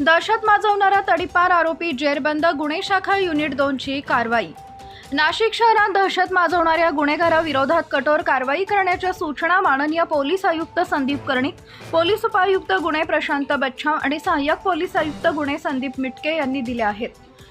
दहशत माजवणारा तडीपार आरोपी जेरबंद गुन्हे शाखा युनिट दोनची कारवाई. नाशिक शहरात दहशत माजवणाऱ्या गुन्हेगाराविरोधात कठोर कारवाई करण्याच्या सूचना माननीय पोलीस आयुक्त संदीप कर्णिक पोलीस उपायुक्त गुन्हे प्रशांत बच्छाव आणि सहाय्यक पोलीस आयुक्त गुन्हे संदीप मिटके यांनी दिल्या आहेत.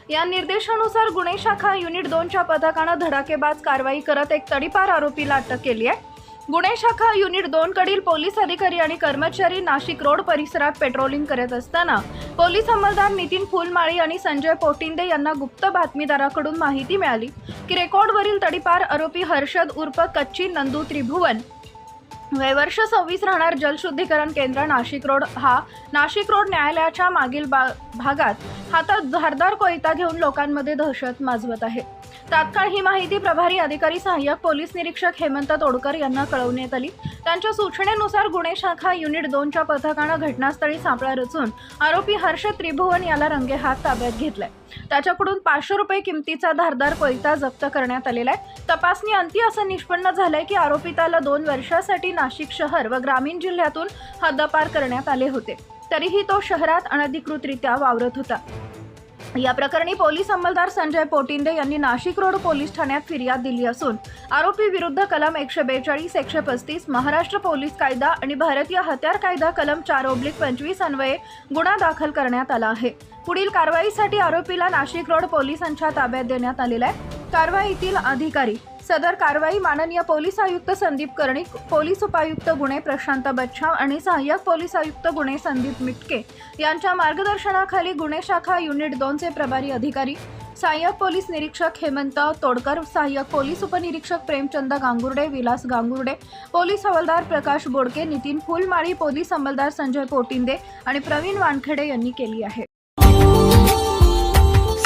या निर्देशानुसार गुन्हे शाखा युनिट दोनच्या पथकानं धडाकेबाज कारवाई करत एक तडीपार आरोपीला अटक केली आहे. गुन्हे शाखा युनिट दोन कडील पोलीस अधिकारी आणि कर्मचारी नाशिक रोड परिसरात पेट्रोलिंग करत असताना पोलीस अंमलदार नितीन फुलमाळी आणि संजय पोटिंदे यांना गुप्त बातमीदाराकडून माहिती मिळाली. की रेकॉर्डवरील तडीपार आरोपी हर्षद उर्फ कच्ची नंदू त्रिभुवन. वयवर्ष सव्वीस राहणार जलशुद्धीकरण केंद्र नाशिक रोड. हा नाशिक रोड न्यायालयाच्या मागील बा भागात हातात धारदार कोयता घेऊन लोकांमध्ये दहशत माजवत आहे. तात्काळ ही माहिती प्रभारी अधिकारी सहाय्यक पोलीस निरीक्षक हेमंत तोडकर यांना कळवण्यात आली. त्यांच्या सूचनेनुसार गुन्हे शाखा युनिट दोनच्या पथकानं घटनास्थळी सापळा रचून आरोपी हर्ष त्रिभुवन याला रंगेहात ताब्यात घेतलाय. त्याच्याकडून पाचशे रुपये किमतीचा धारदार कोयता जप्त करण्यात आलेला आहे. तपासणी अंती असं निष्पन्न झालंय की आरोपिताला दोन वर्षासाठी नाशिक शहर व ग्रामीण जिल्ह्यातून हद्दपार करण्यात आले होते. तरीही तो शहरात अनधिकृतरित्या वावरत होता. या प्रकरणी पोलीस अंमलदार संजय पोटिंदे यांनी नाशिक रोड पोलीस ठाण्यात फिर्याद दिली असून आरोपी विरुद्ध कलम एकशे बेचाळीस एकशे पस्तीस महाराष्ट्र पोलीस कायदा आणि भारतीय हत्यार कायदा कलम चार ओब्लिक पंचवीस अन्वये गुन्हा दाखल करण्यात आला आहे. पुढील कारवाईसाठी आरोपीला नाशिक रोड पोलिसांच्या ताब्यात देण्यात आलेला आहे. कारवाईतील अधिकारी सदर कारवाई माननीय पोलीस आयुक्त संदीप कर्णिक पोलीस उपायुक्त गुन्हे प्रशांत बच्छाव आणि सहाय्यक पोलीस आयुक्त गुणे संदीप मिटके यांच्या मार्गदर्शनाखाली गुन्हे शाखा युनिट दोनचे प्रभारी अधिकारी सहाय्यक पोलीस निरीक्षक हेमंत तोडकर सहाय्यक पोलीस उपनिरीक्षक प्रेमचंद गांगुर्डे विलास गांगुर्डे पोलीस हवालदार प्रकाश बोडके नितीन फुलमाळी पोलीस अंमलदार संजय पोटिंदे आणि प्रवीण वानखेडे यांनी केली आहे.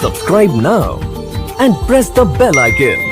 Subscribe now and press the bell icon